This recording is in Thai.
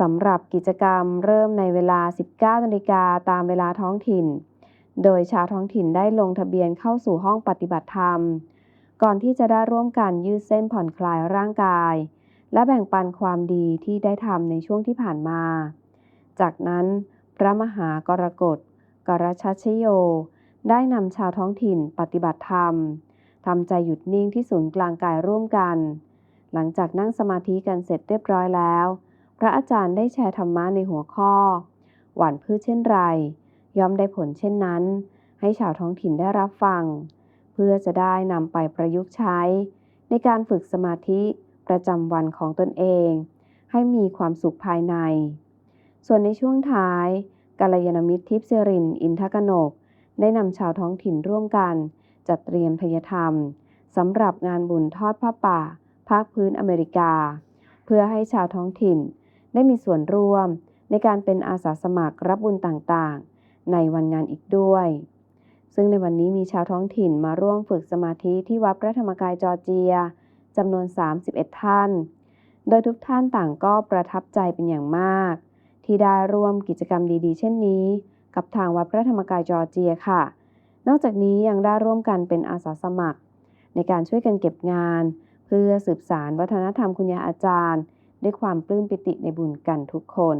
สำหรับกิจกรรมเริ่มในเวลา 19นาฬิกาตามเวลาท้องถิ่น โดยชาวท้องถิ่นได้ลงทะเบียนเข้าสู่ห้องปฏิบัติธรรม ก่อนที่จะได้ร่วมกันยืดเส้นผ่อนคลายร่างกาย และแบ่งปันความดีที่ได้ทำในช่วงที่ผ่านมา จากนั้นพระมหากรกฎกรชัชโย ได้นำชาวท้องถิ่นปฏิบัติธรรมทำใจหยุดนิ่งที่ศูนย์กลางกายร่วมกัน หลังจากนั่งสมาธิกันเสร็จเรียบร้อยแล้ว พระอาจารย์ได้แชร์ธรรมะในหัวข้อ หวานพืชเช่นไร ย่อมได้ผลเช่นนั้น ให้ชาวท้องถิ่นได้รับฟัง เพื่อจะได้นำไปประยุกต์ใช้ ในการฝึกสมาธิประจำวันของตนเอง ให้มีความสุขภายใน ส่วนในช่วงท้ายกัลยาณมิตรทิพย์สิริน อินทกนก ได้นำชาวท้องถิ่นร่วมกัน จัดเตรียมทยธรรมสำหรับงานบุญทอดผ้าป่า ภาคพื้นอเมริกา เพื่อให้ชาวท้องถิ่น ได้มีส่วนร่วมในการเป็นอาสาสมัครรับบุญต่างๆ ในวันงานอีกด้วย ซึ่งในวันนี้มีชาวท้องถิ่นมาร่วมฝึกสมาธิที่วัดพระธรรมกายจอร์เจียจำนวน 31 ท่าน โดยทุกท่านต่างก็ประทับใจเป็นอย่างมาก ที่ได้ร่วมกิจกรรมดีๆ เช่นนี้ กับทางวัดพระธรรมกายจอร์เจียค่ะ นอกจากนี้ยังได้ร่วมกันเป็นอาสาสมัคร ในการช่วยกันเก็บงาน เพื่อสืบสารวัฒนธรรมคุณยาอาจารย์ ด้วยความปลื้มปิติในบุญกันทุกคน